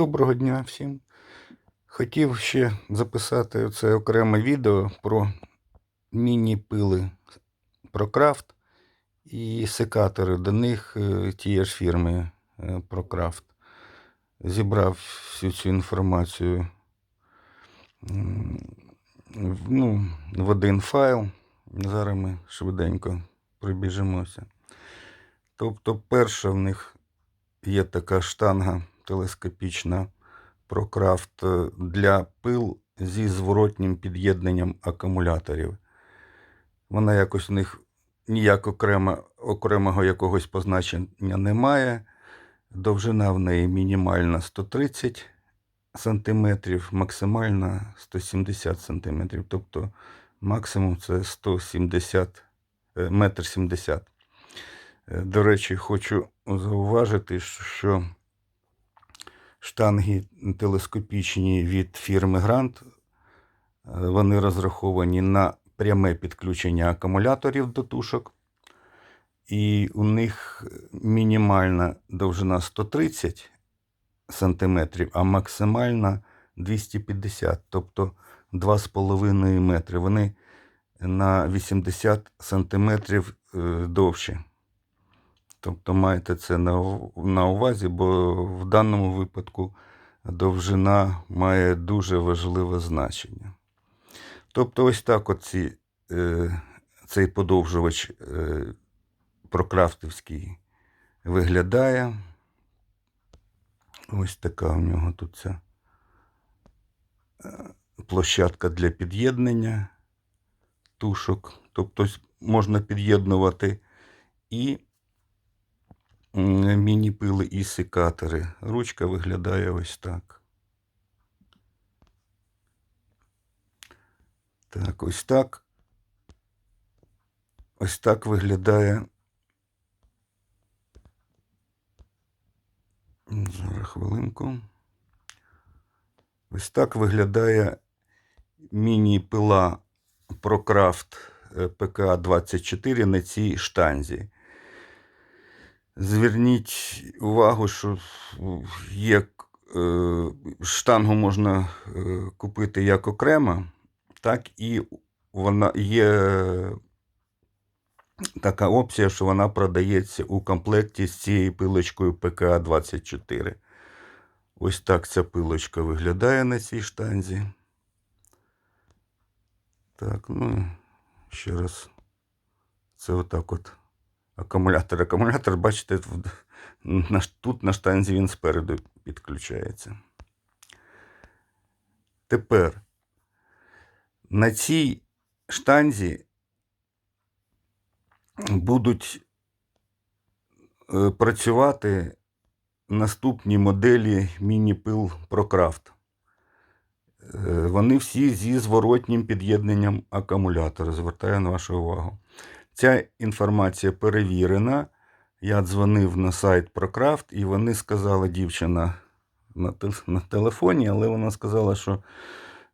Доброго дня всім. Хотів ще записати це окреме відео про міні-пили ProCraft і секатори до них е, тієї ж фірми е, ProCraft. Зібрав всю цю інформацію ну, в один файл. Зараз ми швиденько пробіжимося. Тобто, перша в них є така штанга телескопічна ProCraft е, для пил зі зворотнім під'єднанням акумуляторів. Вона якось у них ніяк окремо, окремого якогось позначення немає. Довжина в неї мінімальна 130 см, максимальна 170 см. Тобто максимум це 170 е, метр 70. Е, До речі, хочу зауважити, що штанги телескопічні від фірми Grant, е, вони розраховані на пряме підключення акумуляторів до тушок. І у них мінімальна довжина 130 см, а максимальна 250, тобто 2,5 метри. Вони на 80 см довші. Тобто маєте це на, увазі, бо в даному випадку довжина має дуже важливе значення. Тобто, ось так оці, е, цей подовжувач е, прокрафтівський виглядає. Ось така у нього тут ця е, площадка для під'єднання тушок. Тобто можна під'єднувати і міні-пили і секатори. Ручка виглядає ось так. Так, ось так. Ось так виглядає. Зараз хвилинку. Ось так виглядає міні-пила ProCraft PK24 на цій штанзі. Зверніть увагу, що є е, штангу можна е, купити як окремо, так і вона є така опція, що вона продається у комплекті з цією пилочкою ПКА-24. Ось так ця пилочка виглядає на цій штанзі. Так, ну, ще раз. Це отак от акумулятор. Акумулятор, бачите, тут на штанзі він спереду підключається. Тепер на цій штанзі будуть е, працювати наступні моделі міні-пил ProCraft. Е, Вони всі зі зворотнім під'єднанням акумулятора. Звертаю на вашу увагу. Ця інформація перевірена. Я дзвонив на сайт ProCraft, і вони сказали, дівчина на, на телефоні, але вона сказала, що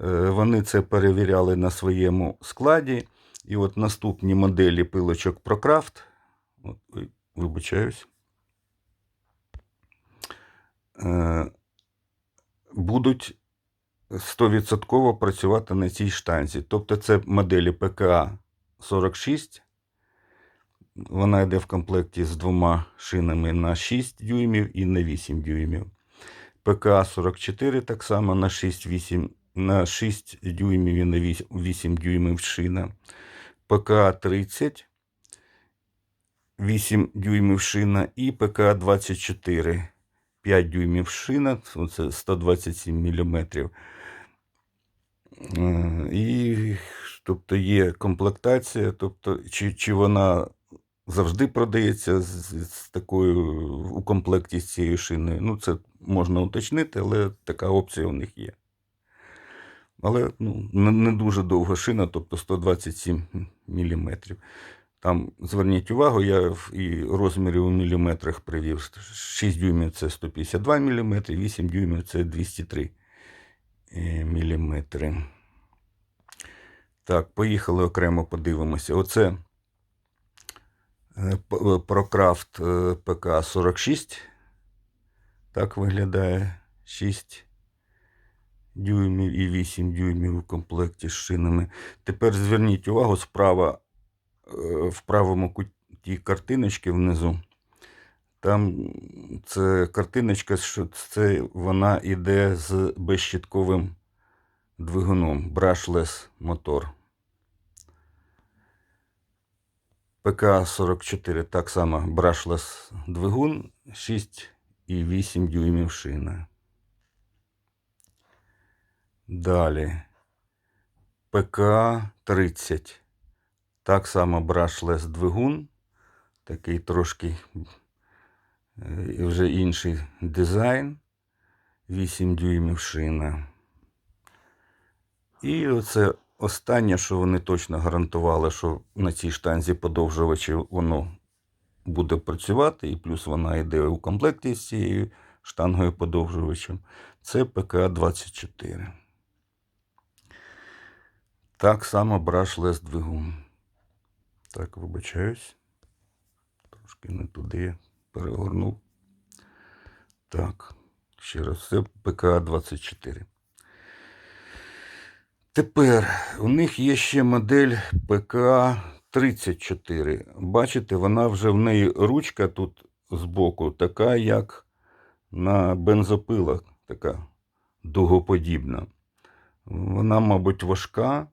е, вони це перевіряли на своєму складі. І от наступні моделі пилочок ProCraft, от, вибачаюсь, е, будуть 100% працювати на цій штанзі. Тобто це моделі ПКА 46. Вона йде в комплекті з двома шинами на 6 дюймів і на 8 дюймів. ПКА 44 так само на 6, 8, на 6 дюймів і на 8 8 дюймів шина. ПКА 30, 8 дюймів шина і ПКА 24, 5 дюймів шина, це 127 мм. І тобто є комплектація, тобто, чи, чи вона завжди продається з, з такою у комплекті з цією шиною. Ну, це можна уточнити, але така опція у них є. Але ну, не, дуже довга шина, тобто 127 мм. Там зверніть увагу, я і розміри у міліметрах привів. 6 дюймів це 152 мм, 8 дюймів це 203 мм. Так, поїхали окремо подивимося. Оце е, е, ПК 46. Так виглядає 6 дюймів і 8 дюймів у комплекті з шинами. Тепер зверніть увагу справа е, в правому куті картиночки внизу. Там це картиночка, що це вона йде з безщітковим двигуном, brushless мотор. ПК-44 так само brushless двигун 6,8 дюймів шина. Далі ПК-30. Так само brushless двигун, такий трошки е, вже інший дизайн. 8 дюймів шина. І оце останнє, що вони точно гарантували, що на цій штанзі подовжувачі воно буде працювати, і плюс вона йде у комплекті з цією штангою подовжувачем. Це ПК-24. Так само браш-лес двигун. Так, вибачаюсь. Трошки не туди перегорнув. Так, ще раз, це ПК-24. Тепер у них є ще модель ПК-34. Бачите, вона вже в неї ручка тут збоку, така, як на бензопилах, така дугоподібна. Вона, мабуть, важка.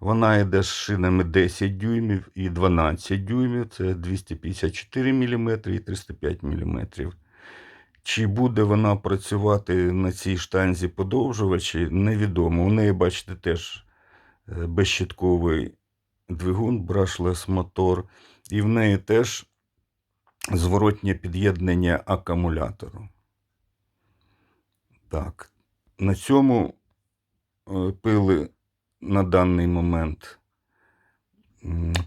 Вона йде з шинами 10 дюймів і 12 дюймів. Це 254 мм і 305 мм. Чи буде вона працювати на цій штанзі подовжувачі, невідомо. У неї, бачите, теж е, безщітковий двигун, brushless мотор, і в неї теж зворотнє під'єднання акумулятору. Так, на цьому е, пили на даний момент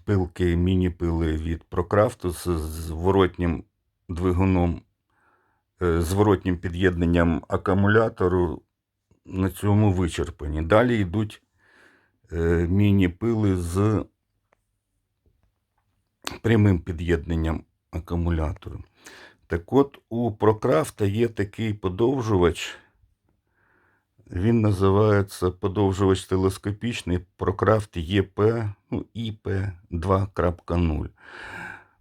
пилки, міні-пили від Procraft з зворотнім двигуном зворотнім під'єднанням акумулятору на цьому вичерпані. Далі йдуть е, міні-пили з прямим під'єднанням акумулятору. Так от, у Прокрафта є такий подовжувач. Він називається подовжувач телескопічний Procraft ЄП ну, ІП 2.0.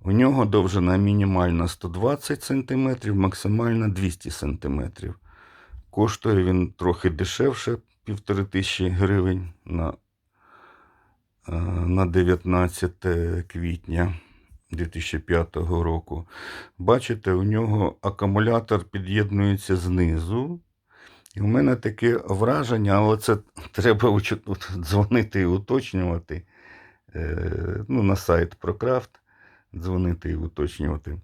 У нього довжина мінімальна 120 см, максимальна 200 см. Коштує він трохи дешевше, 1500 гривень на, е, на 19 квітня 2005 року. Бачите, у нього акумулятор під'єднується знизу. І у мене таке враження, але це треба дзвонити і уточнювати. Е, ну, на сайт Procraft дзвонити і уточнювати.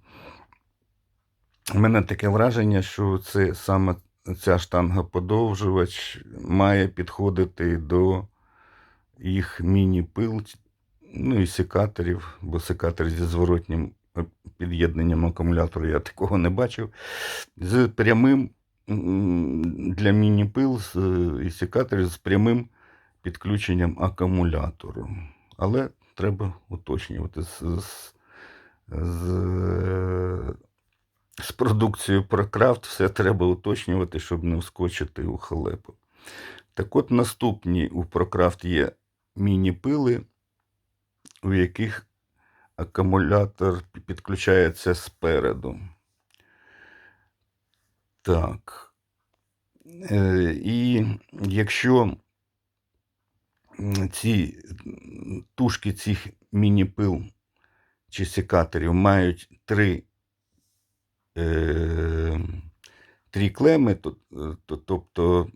У мене таке враження, що це саме ця штанга-подовжувач має підходити до їх міні-пил, ну і секаторів, бо секатор зі зворотнім під'єднанням акумулятору я такого не бачив. З прямим для міні-пил і секаторів з прямим підключенням акумулятору. Але треба уточнювати з, е, з продукцією Procraft все треба уточнювати, щоб не вскочити у халепу. Так от наступні у Procraft є міні-пили, у яких акумулятор підключається спереду. Так. Е, І якщо ці тушки цих міні-пил чи секаторів мають три, е, три клеми, то, е, то, тобто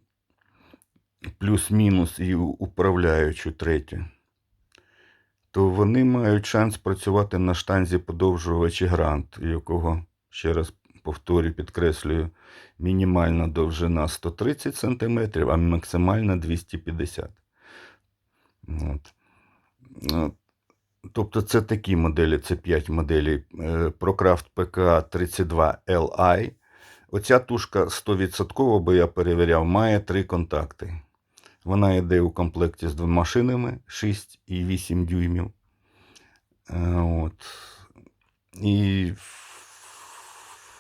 плюс-мінус і управляючу третю, то вони мають шанс працювати на штанзі подовжувачі грант, якого, ще раз повторю, підкреслюю, мінімальна довжина 130 см, а максимальна 250 От. От. Тобто це такі моделі, це 5 моделей. Е, Procraft PK 32 Li. Оця тушка 100%, бо я перевіряв, має три контакти. Вона йде у комплекті з двома шинами 6 і 8 дюймів. Е, От. І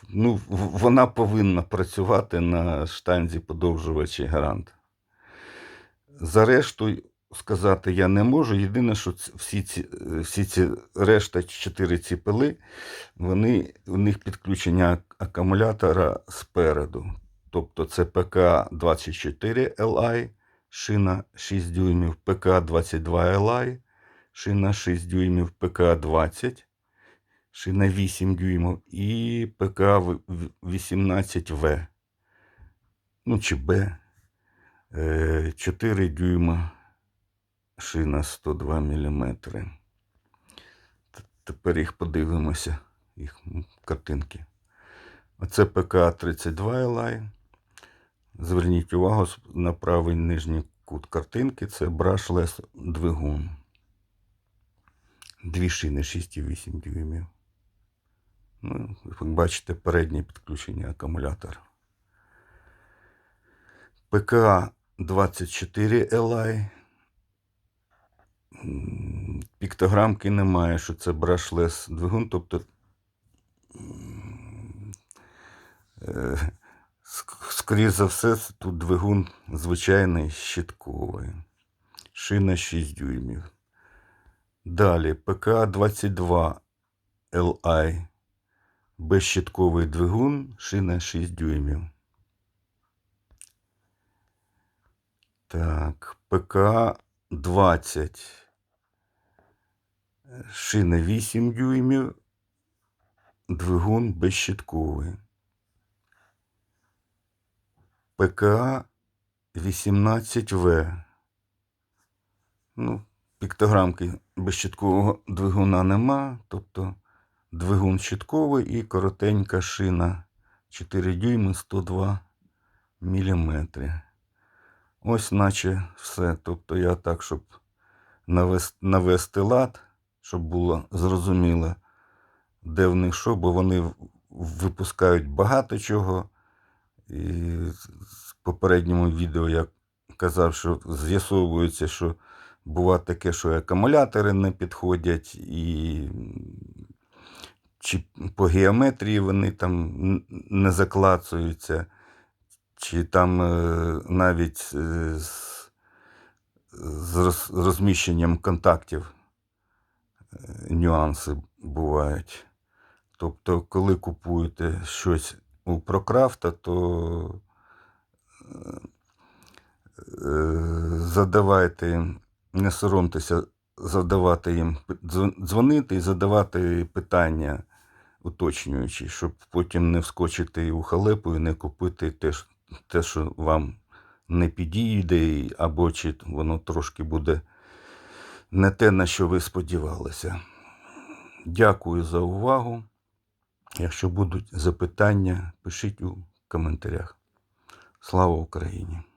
ну, вона повинна працювати на штанзі подовжувачі гарант. За решту сказати я не можу. Єдине, що всі ці, е, всі ці решта чотири ці пили, вони, у них підключення акумулятора спереду. Тобто це ПК-24 Li, шина 6 дюймів, ПК-22 Li, шина 6 дюймів, ПК-20, шина 8 дюймів і ПК-18В. Ну, чи Б. Е, 4 дюйма шина 102 мм. Тепер їх подивимося, їх картинки. Оце ПК-32 Li. Зверніть увагу на правий нижній кут картинки. Це брашлес двигун. Дві шини 6,8 дюймів. Ну, як бачите, переднє підключення акумулятора. ПК-24 Li. Піктограмки немає, що це брашлес двигун, тобто е, ск- скоріше за все, тут двигун звичайний щитковий. Шина 6 дюймів. Далі ПК-22 Li. Безщитковий двигун, шина 6 дюймів. Так, ПК-20. Шина 8 дюймів, двигун безщитковий. ПК 18В. Ну, піктограмки безщиткового двигуна нема, тобто двигун щитковий і коротенька шина 4 дюйми 102 міліметри. Ось наче все. Тобто я так, щоб навести, навести лад, щоб було зрозуміло, де в них що, бо вони випускають багато чого. І в попередньому відео я казав, що з'ясовується, що буває таке, що акумулятори не підходять, і чи по геометрії вони там не заклацуються, чи там е, навіть з, розміщенням контактів нюанси бувають. Тобто, коли купуєте щось у Прокрафта, то е, задавайте їм, не соромтеся задавати їм, дзвонити і задавати питання уточнюючі, щоб потім не вскочити у халепу і не купити те, те що вам не підійде, або чи воно трошки буде не те, на що ви сподівалися. Дякую за увагу. Якщо будуть запитання, пишіть у коментарях. Слава Україні!